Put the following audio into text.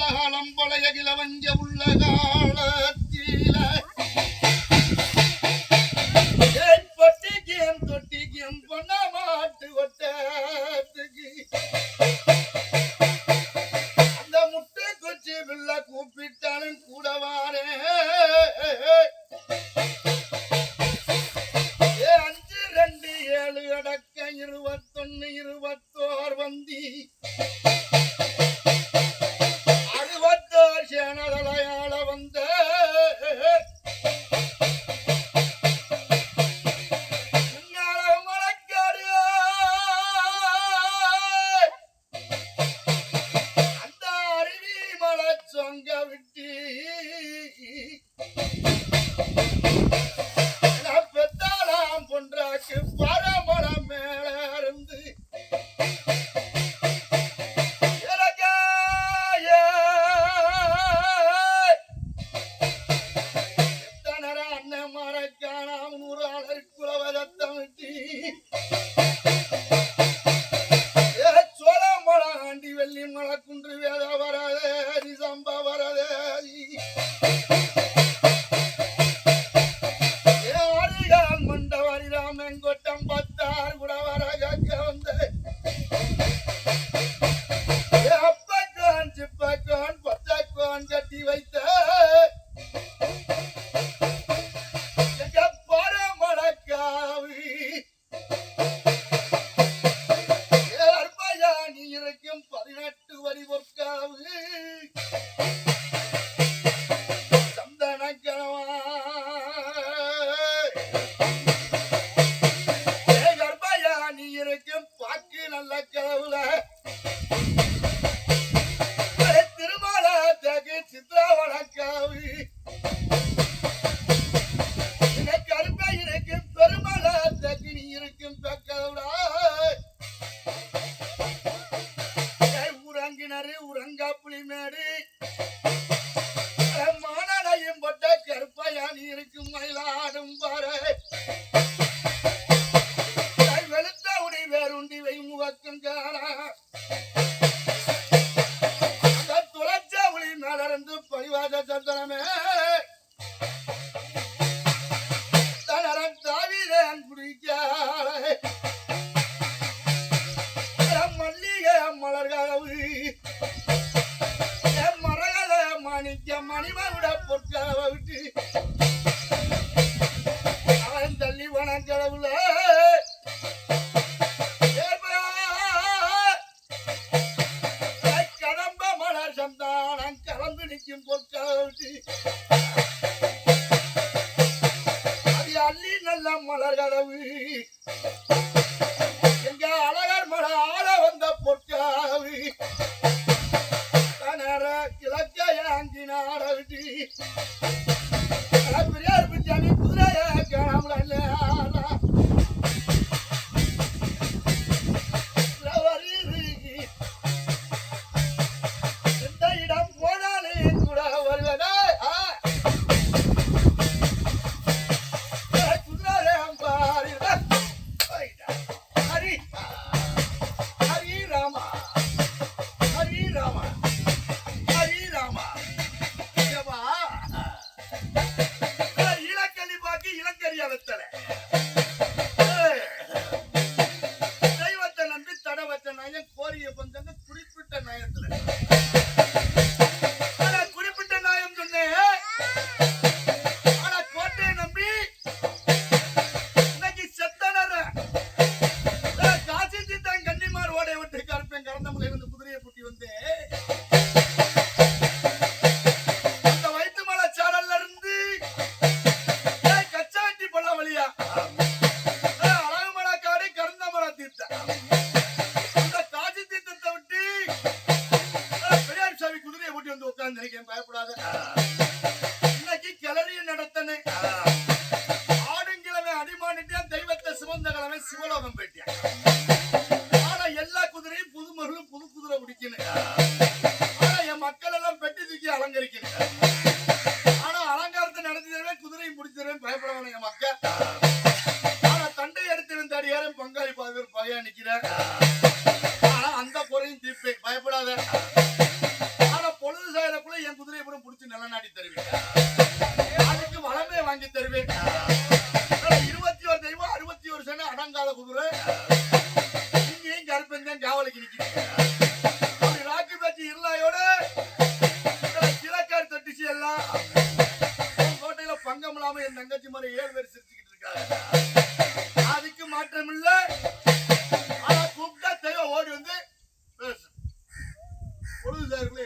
உள்ளகாலம் பழையகில வஞ்ச உள்ளகாலத்தில. பொட்டிக்கியம் தொட்டிக்கியம் பொன்ன மாட்டு ஒட்ட வெள்ளி மலக்குன்று வேலை வராதே ஹரிசம்பா வராதே நல்ல கடவுள. மல்லிகை மலர்களவு மரகத மாணிக்க மணிமருட பொற்களவை விட்டு. அவன் தள்ளி வனங்களவுல கடம்ப மலர் சந்தானம் கலந்து நிற்கும் பொற்களவை விட்டு. உட்கார்ந்திருக்கேன் பயப்படாத. இன்னைக்கு கிளறிய நடத்தனே. ஆடுங்கிழமை அடிமானிட்டேன் தெய்வத்தை சிவந்த கிழமை சிவலோகம் போயிட்டேன். ஆனா எல்லா குதிரையும் புது மகளும் புது குதிரை பிடிக்கணும் என் மக்கள் எல்லாம் பெட்டி தூக்கி அலங்கரிக்கணும். முடியாது ஆனா பொழுது சாயறக்குள்ள என் குதிரையை கூட பிடிச்சி நிலநாடி தருவேன். அதுக்கு வளமே வாங்கி தருவேன். இருபத்தி ஒரு தெய்வம் அறுபத்தி ஒரு சனம் அடங்கால குதிரை. இங்கேயும் கருப்பன் காவலுக்கு நிற்கிறேன் ராக்கி பேச்சு இருந்தாயோட கிழக்கார் தட்டிச்சு எல்லாம். கோட்டையில பங்கம் இல்லாம என் தங்கச்சி மாதிரி ஏழு பேர் சிரிச்சுக்கிட்டு இருக்காங்க. அதுக்கு மாற்றம் இல்லை முழு சார்பில்